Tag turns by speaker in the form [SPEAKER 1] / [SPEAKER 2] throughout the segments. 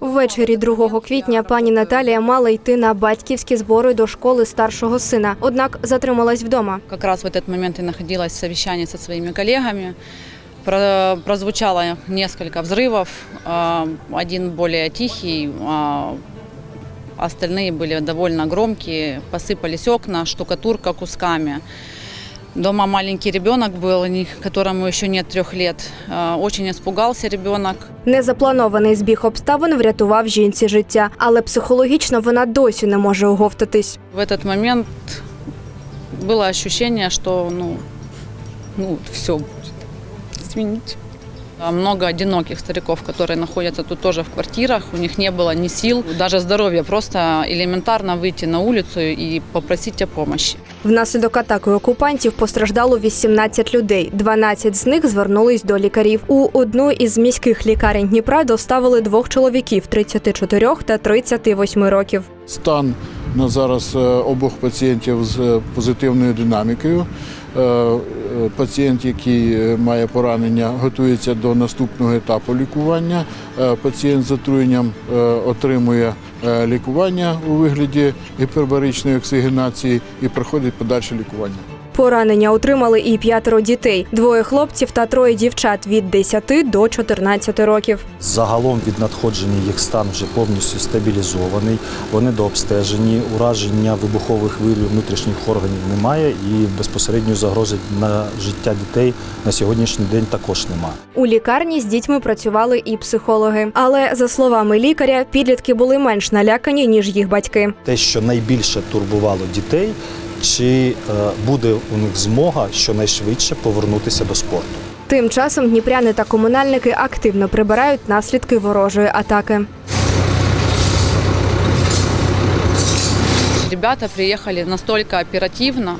[SPEAKER 1] Ввечері 2 квітня пані Наталія мала йти на батьківські збори до школи старшого сина, однак затрималась вдома.
[SPEAKER 2] Как раз в этот момент и находилась в совещании со своими коллегами. Про- Прозвучало несколько взрывов, а, один более тихий, а остальные были довольно громкие. Посыпались окна, штукатурка кусками. Дома маленький ребенок был, не- которому еще нет трех лет. А, Очень испугался ребенок.
[SPEAKER 1] Незапланований збіг обставин врятував жінці життя, але психологічно вона досі не може оговтатись.
[SPEAKER 2] В этот момент было ощущение, что ну, ну все будет. Извините. А Много одиноких стариков, которые находятся тут тоже в квартирах, у них не было ни сил, даже здоровья, просто элементарно выйти на улицу и попросить о помощи.
[SPEAKER 1] Внаслідок атаки окупантів постраждало 18 людей. 12 з них звернулись до лікарів. У одну із міських лікарень Дніпра доставили двох чоловіків 34 та 38 років.
[SPEAKER 3] Стан на зараз е, обох пацієнтів з е, позитивною динамікою. Пацієнт, який е, має поранення, готується до наступного етапу лікування. Е, Пацієнт з отруєнням е, отримує лікування у вигляді гіпербаричної оксигенації і проходить подальше лікування.
[SPEAKER 1] Поранення отримали і п'ятеро дітей: двоє хлопців та троє дівчат від 10 до 14 років.
[SPEAKER 4] Загалом від надходження їх стан вже повністю стабілізований. Вони дообстежені, ураження вибухових хвиль внутрішніх органів немає і безпосередньої загрози на життя дітей на сьогоднішній день також немає.
[SPEAKER 1] У лікарні з дітьми працювали і психологи. Але за словами лікаря, підлітки були менш налякані ніж їх батьки.
[SPEAKER 4] Те, що найбільше турбувало дітей, чи е, буде у них змога щонайшвидше повернутися до спорту.
[SPEAKER 1] Тим часом дніпряни та комунальники активно прибирають наслідки ворожої атаки.
[SPEAKER 2] Ребята приехали настолько оперативно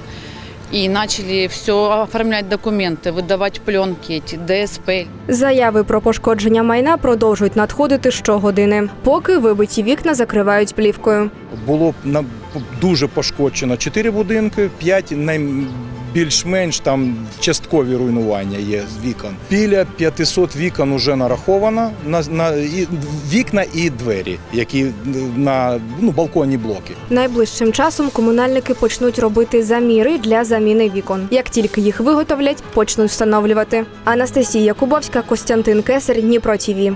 [SPEAKER 2] и начали все оформлять документы, выдавать пленки, эти ДСП,
[SPEAKER 1] Заяви про пошкодження майна продовжують надходити щогодини, поки вибиті вікна закривають плівкою.
[SPEAKER 5] було на дуже пошкоджено 4 будинки, 5 більш-менш там часткові руйнування є з вікон. Біля 500 вікон вже нараховано на, на і, вікна і двері, які на ну, балконні блоки.
[SPEAKER 1] Найближчим часом комунальники почнуть робити заміри для заміни вікон. Як тільки їх виготовлять, почнуть встановлювати. Анастасія Кубовська, Костянтин Кесар, Дніпро ТІВІ.